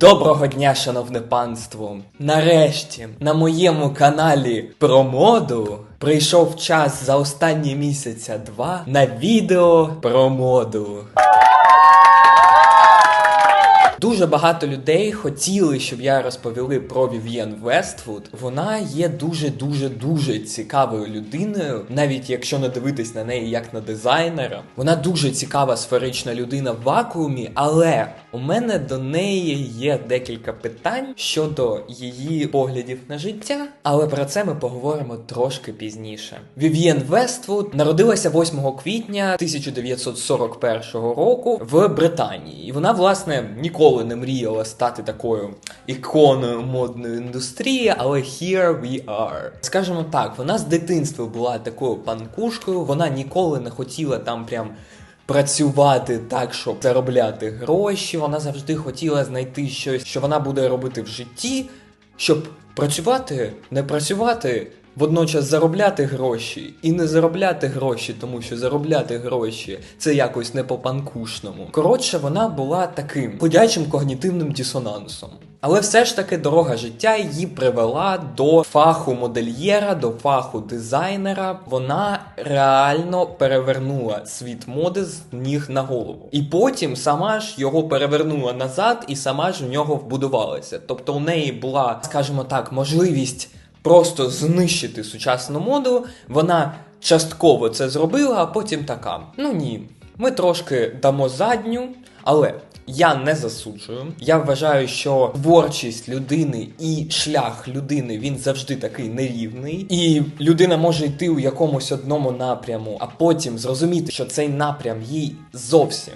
Доброго дня, шановне панство! Нарешті на моєму каналі про моду прийшов час за останні місяця два на відео про моду. Дуже багато людей хотіли, щоб я розповіли про Вів'єн Вествуд. Вона є дуже дуже дуже цікавою людиною, навіть якщо не дивитись на неї як на дизайнера. Вона дуже цікава сферична людина в вакуумі, але у мене до неї є декілька питань щодо її поглядів на життя. Але про це ми поговоримо трошки пізніше. Вів'єн Вествуд народилася 8 квітня 1941 року в Британії, і вона, власне, ніколи не мріяла стати такою іконою модної індустрії, але here we are. Скажімо так, вона з дитинства була такою панкушкою, вона ніколи не хотіла там прям. Працювати так, щоб заробляти гроші. Вона завжди хотіла знайти щось, що вона буде робити в житті, щоб працювати, не працювати, водночас заробляти гроші і не заробляти гроші, тому що заробляти гроші це якось не по-панкушному. Коротше, вона була таким ходячим когнітивним дисонансом. Але все ж таки дорога життя її привела до фаху модельєра, до фаху дизайнера. Вона реально перевернула світ моди з ніг на голову. І потім сама ж його перевернула назад, і сама ж в нього вбудувалася. Тобто у неї була, скажімо так, можливість просто знищити сучасну моду. Вона частково це зробила, а потім така. Ну ні, ми трошки дамо задню, але. Я не засуджую. Я вважаю, що творчість людини і шлях людини він завжди такий нерівний, і людина може йти у якомусь одному напряму, а потім зрозуміти, що цей напрям їй зовсім.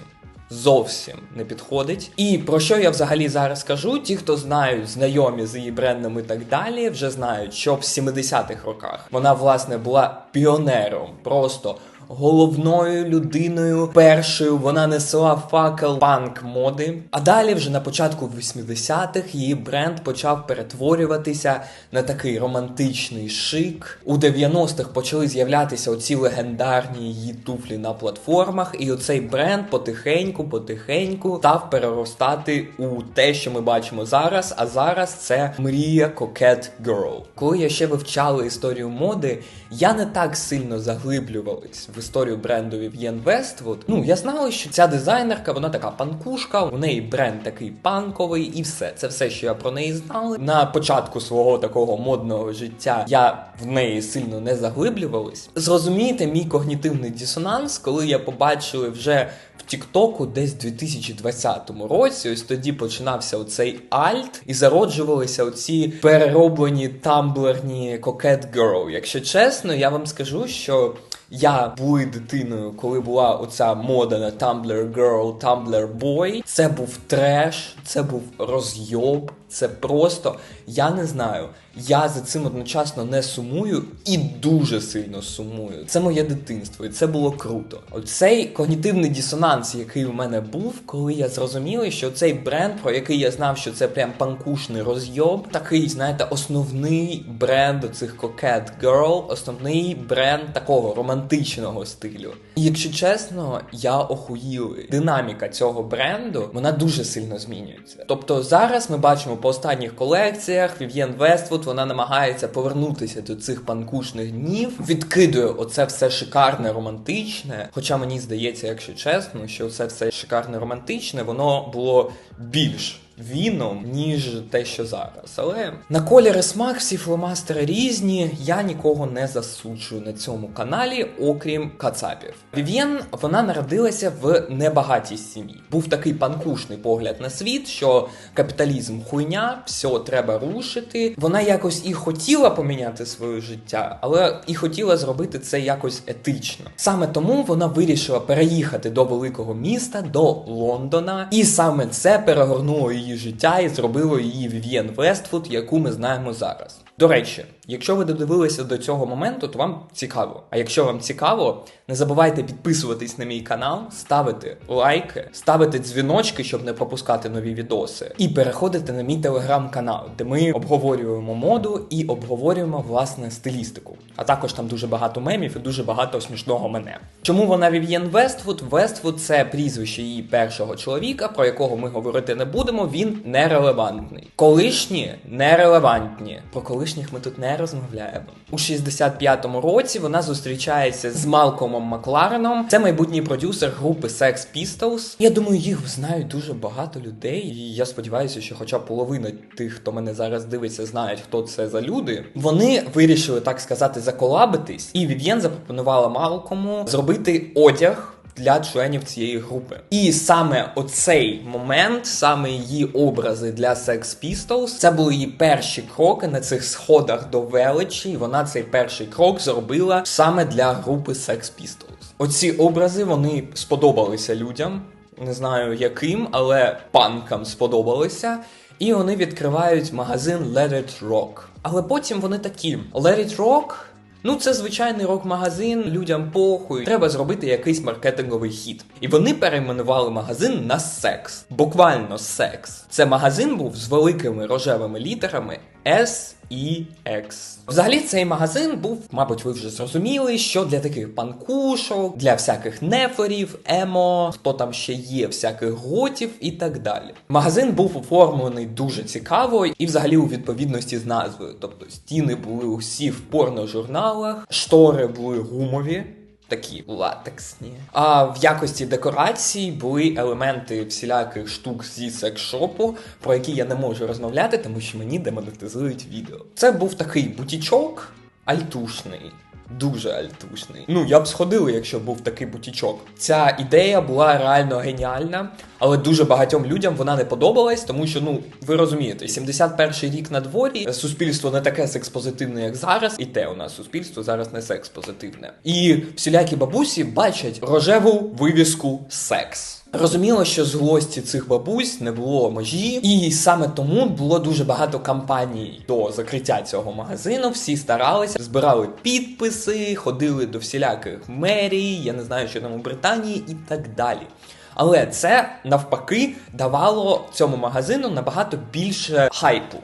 Зовсім не підходить. І про що я взагалі зараз кажу? Ті, хто знають, знайомі з її брендом і так далі, вже знають, що в 70-х роках вона власне була піонером, просто головною людиною першою вона несла факел панк моди. А далі, вже на початку 80-х, її бренд почав перетворюватися на такий романтичний шик. У 90-х почали з'являтися оці легендарні її туфлі на платформах, і оцей бренд потихеньку, потихеньку став переростати у те, що ми бачимо зараз. А зараз це мрія Кокет Girl. Коли я ще вивчала історію моди, я не так сильно заглиблювалась в історію бренду Vivienne Westwood. Ну, я знала, що ця дизайнерка, вона така панкушка, у неї бренд такий панковий, і все. Це все, що я про неї знала. На початку свого такого модного життя я в неї сильно не заглиблювалась. Зрозумієте, мій когнітивний дисонанс, коли я побачила вже. В Тіктоку десь в 2020 році, ось тоді починався оцей альт, і зароджувалися оці перероблені тамблерні Coquette Girl. Якщо чесно, я вам скажу, що я були дитиною, коли була оця мода на Tumblr Girl, Tumblr Boy. Це був треш, це був розйоб. Це просто я не знаю. Я за цим одночасно не сумую і дуже сильно сумую. Це моє дитинство, і це було круто. Оцей когнітивний дисонанс, який у мене був, коли я зрозуміла, що цей бренд, про який я знав, що це прям панкушний розйоб, такий, знаєте, основний бренд цих Coquette Girl, основний бренд такого романтичного стилю. Якщо чесно, я охуїлий. Динаміка цього бренду вона дуже сильно змінюється. Тобто зараз ми бачимо по останніх колекціях Vivienne Westwood, вона намагається повернутися до цих панкушних днів, відкидує оце все шикарне, романтичне. Хоча мені здається, якщо чесно, що це все шикарне романтичне, воно було більш віном, ніж те, що зараз. Але на кольори смак всі фломастери різні. Я нікого не засуджую на цьому каналі, окрім кацапів. Вів'єн вона народилася в небагатій сім'ї. Був такий панкушний погляд на світ, що капіталізм хуйня, все треба рушити. Вона якось і хотіла поміняти своє життя, але і хотіла зробити це якось етично. Саме тому вона вирішила переїхати до великого міста, до Лондона, і саме це перегорнуло її життя і зробило її Вів'єн Вестфуд, яку ми знаємо зараз. До речі, якщо ви додивилися до цього моменту, то вам цікаво. А якщо вам цікаво, не забувайте підписуватись на мій канал, ставити лайки, ставити дзвіночки, щоб не пропускати нові відоси, і переходити на мій телеграм-канал, де ми обговорюємо моду і обговорюємо власне стилістику. А також там дуже багато мемів і дуже багато смішного мене. Чому вона Вів'єн Вествуд? Вествуд це прізвище її першого чоловіка, про якого ми говорити не будемо. він нерелевантний. Колишні нерелевантні. Про колишніх ми тут не розмовляємо. У 65-му році вона зустрічається з Малкомом Маклареном. Це майбутній продюсер групи Sex Pistols. Я думаю, їх знають дуже багато людей. І я сподіваюся, що хоча б половина тих, хто мене зараз дивиться, знають, хто це за люди. Вони вирішили так сказати заколабитись, і Вів'єн запропонувала Малкому зробити одяг для членів цієї групи. І саме оцей момент, саме її образи для Sex Pistols, це були її перші кроки на цих сходах до величі. І вона цей перший крок зробила саме для групи Sex Pistols. Оці образи вони сподобалися людям. Не знаю яким, але панкам сподобалися. І вони відкривають магазин Let It Rock. Але потім вони такі: Let It Rock Ну, це звичайний рок-магазин, людям похуй. Треба зробити якийсь маркетинговий хід. І вони перейменували магазин на секс. Буквально секс. Це магазин був з великими рожевими літерами S і X. Взагалі, цей магазин був, мабуть, ви вже зрозуміли, що для таких панкушок, для всяких неферів, емо, хто там ще є, всяких готів і так далі. Магазин був оформлений дуже цікаво і, взагалі, у відповідності з назвою. Тобто стіни були усі в порножурналах, штори були гумові такі латексні. А в якості декорацій були елементи всіляких штук зі секшопу, про які я не можу розмовляти, тому що мені демонетизують відео. Це був такий бутічок альтушний. Дуже альтушний. Ну, я б сходив, якщо був такий бутічок. Ця ідея була реально геніальна, але дуже багатьом людям вона не подобалась, тому що, ну, ви розумієте, 71-й рік на дворі, суспільство не таке секспозитивне, як зараз, і те у нас суспільство зараз не секспозитивне. І всілякі бабусі бачать рожеву вивіску секс. Розуміло, що злості цих бабусь не було межі, і саме тому було дуже багато кампаній до закриття цього магазину. Всі старалися, збирали підписи, ходили до всіляких мерій, я не знаю, що там у Британії і так далі. Але це навпаки давало цьому магазину набагато більше хайпу.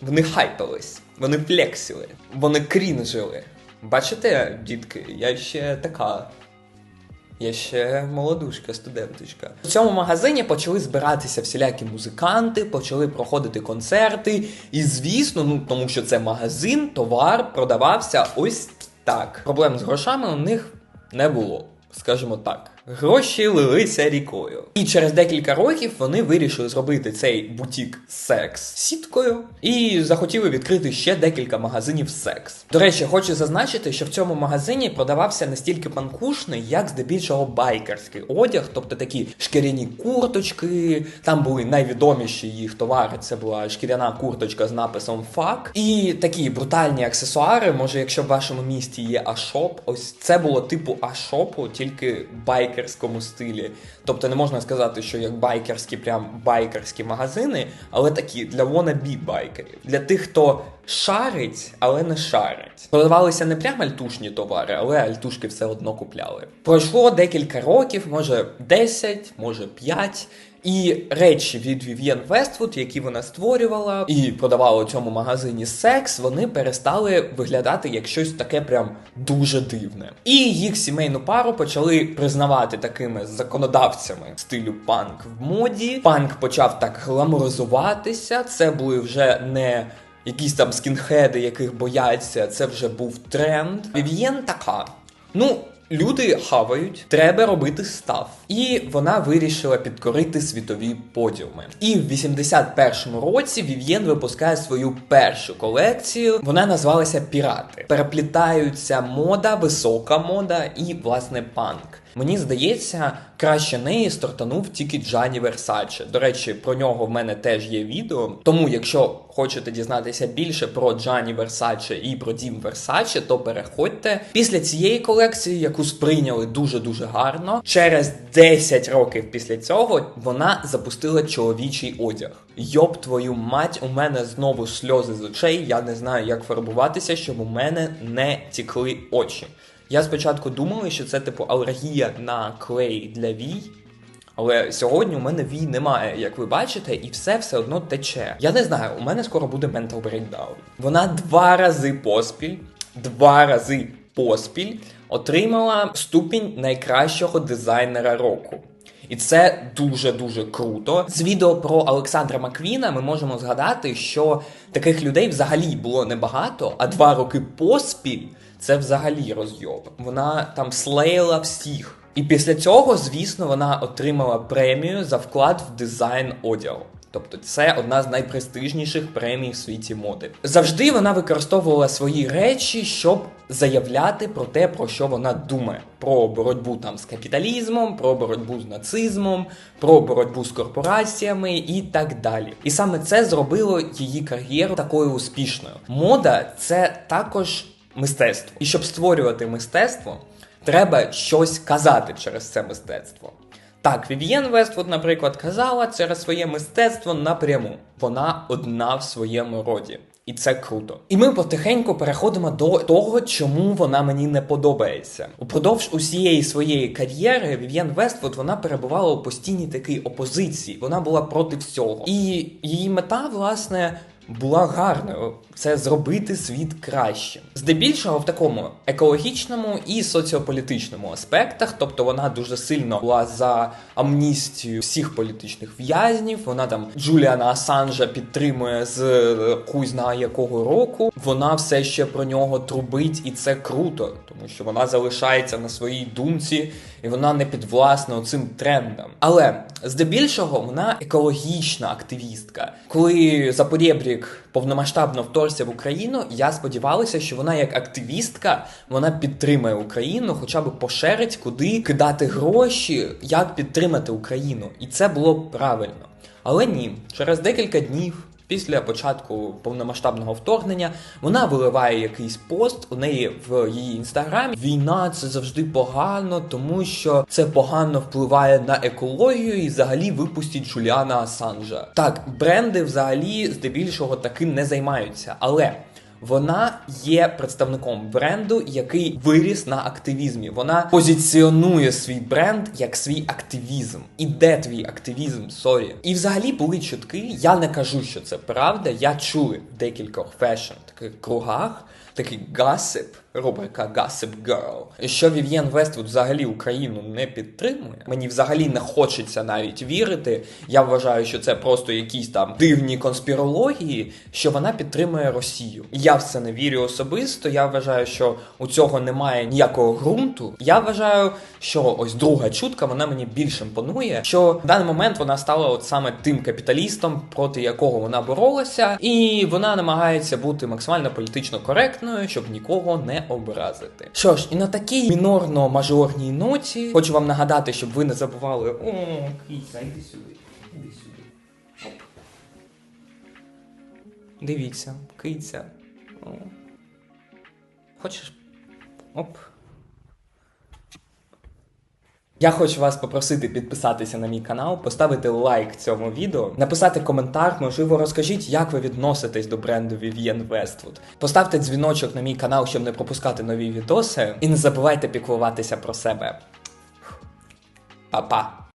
Вони хайпились, вони флексили, вони крінжили. Бачите, дітки, я ще така я ще молодушка, студенточка. В цьому магазині почали збиратися всілякі музиканти, почали проходити концерти. І звісно, ну тому що це магазин, товар продавався ось так. Проблем з грошами у них не було, скажімо так. Гроші лилися рікою. І через декілька років вони вирішили зробити цей бутік секс сіткою і захотіли відкрити ще декілька магазинів секс. До речі, хочу зазначити, що в цьому магазині продавався не стільки панкушний, як здебільшого байкерський одяг, тобто такі шкіряні курточки. Там були найвідоміші їх товари. Це була шкіряна курточка з написом ФАК. І такі брутальні аксесуари. Може, якщо в вашому місті є ашоп, ось це було типу ашопу, тільки байк байкерському стилі. Тобто не можна сказати, що як байкерські, прям байкерські магазини, але такі для wannabe байкерів. Для тих, хто шарить, але не шарить. Продавалися не прям альтушні товари, але альтушки все одно купляли. Пройшло декілька років, може 10, може 5. І речі від Vivienne Westwood, які вона створювала і продавала у цьому магазині секс, вони перестали виглядати як щось таке прям дуже дивне. І їх сімейну пару почали признавати такими законодавцями стилю панк в моді. Панк почав так гламуризуватися. Це були вже не якісь там скінхеди, яких бояться. Це вже був тренд. Вів'єн така. Ну, Люди хавають, треба робити став. І вона вирішила підкорити світові подіуми. І в 81-му році Вів'єн випускає свою першу колекцію. Вона назвалася Пірати. Переплітаються мода, висока мода і власне панк. Мені здається, краще неї стартанув тільки Джані Версаче. До речі, про нього в мене теж є відео. Тому, якщо хочете дізнатися більше про Джані Версаче і про Дім Версаче, то переходьте. Після цієї колекції, яку сприйняли дуже-дуже гарно, через 10 років після цього вона запустила чоловічий одяг. Йоб твою мать, у мене знову сльози з очей. Я не знаю, як фарбуватися, щоб у мене не тікли очі. Я спочатку думала, що це типу алергія на клей для вій. Але сьогодні у мене вій немає, як ви бачите, і все все одно тече. Я не знаю, у мене скоро буде mental breakdown. Вона два рази поспіль, два рази поспіль отримала ступінь найкращого дизайнера року. І це дуже дуже круто. З відео про Олександра Маквіна ми можемо згадати, що таких людей взагалі було небагато, а два роки поспіль це взагалі розйоб. Вона там слеїла всіх. І після цього, звісно, вона отримала премію за вклад в дизайн одягу. Тобто це одна з найпрестижніших премій в світі моди. Завжди вона використовувала свої речі, щоб заявляти про те, про що вона думає: про боротьбу там з капіталізмом, про боротьбу з нацизмом, про боротьбу з корпораціями і так далі. І саме це зробило її кар'єру такою успішною. Мода це також мистецтво. І щоб створювати мистецтво, треба щось казати через це мистецтво. Так, Вів'єн Вествуд, наприклад, казала через своє мистецтво напряму. Вона одна в своєму роді. І це круто. І ми потихеньку переходимо до того, чому вона мені не подобається. Упродовж усієї своєї кар'єри Вів'єн Вествуд вона перебувала у постійній такій опозиції. Вона була проти всього. І її мета, власне, була гарною це зробити світ кращим. Здебільшого в такому екологічному і соціополітичному аспектах, тобто вона дуже сильно була за амністію всіх політичних в'язнів. Вона там Джуліана Асанжа підтримує з хуй знає якого року. Вона все ще про нього трубить, і це круто, тому що вона залишається на своїй думці і вона не підвласна цим трендам. Але здебільшого вона екологічна активістка. Коли Запорєбрік повномасштабно вторгся в Україну, я сподівалася, що вона як активістка вона підтримає Україну, хоча б пошерить, куди кидати гроші, як підтримати Україну. І це було правильно. Але ні, через декілька днів після початку повномасштабного вторгнення вона виливає якийсь пост у неї в її інстаграмі. Війна це завжди погано, тому що це погано впливає на екологію і взагалі випустіть Джуліана Асанжа. Так, бренди взагалі здебільшого таким не займаються, але. Вона є представником бренду, який виріс на активізмі. Вона позиціонує свій бренд як свій активізм. І де твій активізм? Сорі. І взагалі були чутки. Я не кажу, що це правда. Я в декількох фешн таких кругах, такий гасип, рубрика Gossip Girl, що Вів'єн Вествуд взагалі Україну не підтримує. Мені взагалі не хочеться навіть вірити. Я вважаю, що це просто якісь там дивні конспірології, що вона підтримує Росію. Я в це не вірю особисто. Я вважаю, що у цього немає ніякого ґрунту. Я вважаю, що ось друга чутка вона мені більш імпонує. Що в даний момент вона стала от саме тим капіталістом, проти якого вона боролася, і вона намагається бути максимально політично коректною, щоб нікого не образити. Що ж, і на такій мінорно-мажорній ноті хочу вам нагадати, щоб ви не забували. О, кійка, іди сюди. Іди сюди. Оп. Дивіться, киця. Хочеш? Оп. Я хочу вас попросити підписатися на мій канал, поставити лайк цьому відео, написати коментар, можливо, розкажіть, як ви відноситесь до бренду Vivienne Westwood. Поставте дзвіночок на мій канал, щоб не пропускати нові відоси. І не забувайте піклуватися про себе. Па-па!